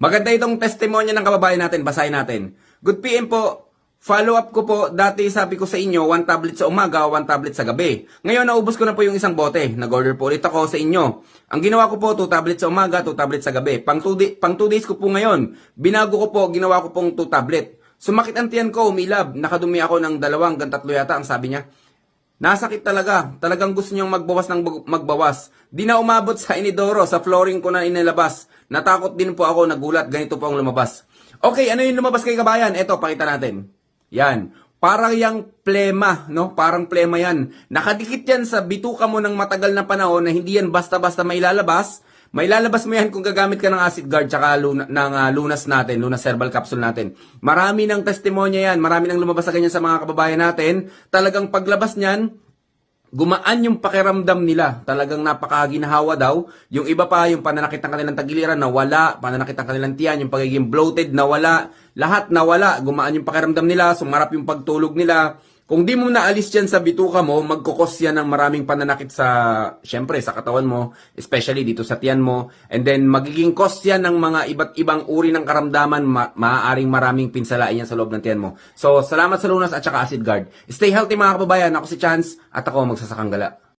Maganda itong testimonya ng kababayan natin, basahin natin. Good PM po, follow up ko po, dati sabi ko sa inyo, one tablet sa umaga, one tablet sa gabi. Ngayon, naubos ko na po yung isang bote. Nag-order po ulit ako sa inyo. Ang ginawa ko po, two tablets sa umaga, two tablets sa gabi. Pang two, pang two days ko po ngayon. Binago ko po, ginawa ko pong two tablet. Sumakit ang tiyan ko, umilab. Nakadumi ako ng dalawang, hanggang tatlo yata, ang sabi niya. Nasakit talaga. Talagang gusto niyong magbawas ng magbawas. Di na umabot sa inidoro, sa flooring ko na inilabas. Natakot din po ako, nagulat, ganito po ang lumabas. Okay, ano yung lumabas kay kabayan? Eto, pakita natin. Yan. Parang yung plema, no? Parang plema yan. Nakadikit yan sa bituka mo ng matagal na panahon na hindi yan basta-basta may lalabas. May lalabas mo yan kung gagamit ka ng acid guard tsaka luna, ng ah, lunas natin, lunas herbal capsule natin. Marami ng testimonya yan, marami nang lumabas sa ganyan sa mga kababayan natin. Talagang paglabas niyan, gumaan yung pakiramdam nila. Talagang napakaginahawa daw. Yung iba pa, yung pananakit ng kanilang tagiliran nawala, pananakit ng kanilang tiyan, yung pagiging bloated nawala, lahat nawala. Gumaan yung pakiramdam nila, sumarap yung pagtulog nila. Kung di mo naalis yan sa bituka mo, magkukos yan ng maraming pananakit sa, syempre, sa katawan mo, especially dito sa tiyan mo. And then, magiging cause yan ng mga iba't ibang uri ng karamdaman, ma- maaaring maraming pinsalain yan sa loob ng tiyan mo. So, salamat sa lunas at saka acid guard. Stay healthy mga kababayan. Ako si Chance at ako ang magsasakang gala.